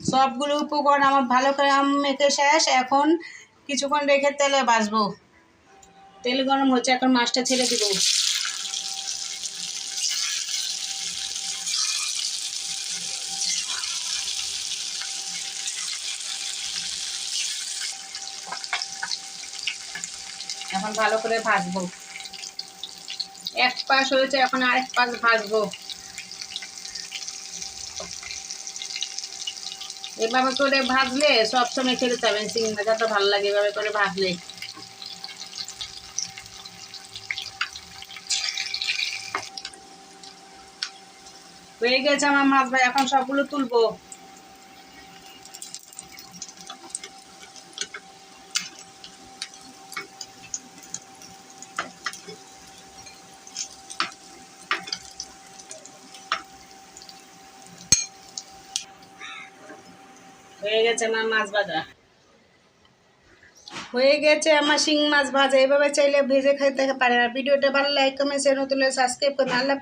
সবগুলো উপকরণ আমার ভালো করে মেখে শেষ। এখন কিছুক্ষণ রেখে তেলে ভাজবো। তেল গরম হচ্ছে, এখন মাছটা ছেড়ে দিব। এখন ভালো করে ভাজবো। এক পাশ হয়েছে, এখন আরেক পাশ ভাজবো। এভাবে করে ভাজলে সব সময় খেতে চাবেন মাছটা ভালো লাগে এভাবে করে ভাজলে। হয়ে গেছে আমার মাছ ভাই, এখন সবগুলো তুলবো। হয়ে গেছে আমার মাছ ভাজা। হয়ে গেছে আমার শিং মাছ ভাজা। এভাবে চাইলে ভেজে খাইতে পারে আর ভিডিওটা ভালো লাইক কমেন্ট শেয়ার নতুন সাবস্ক্রাইব করুন। আল্লাহ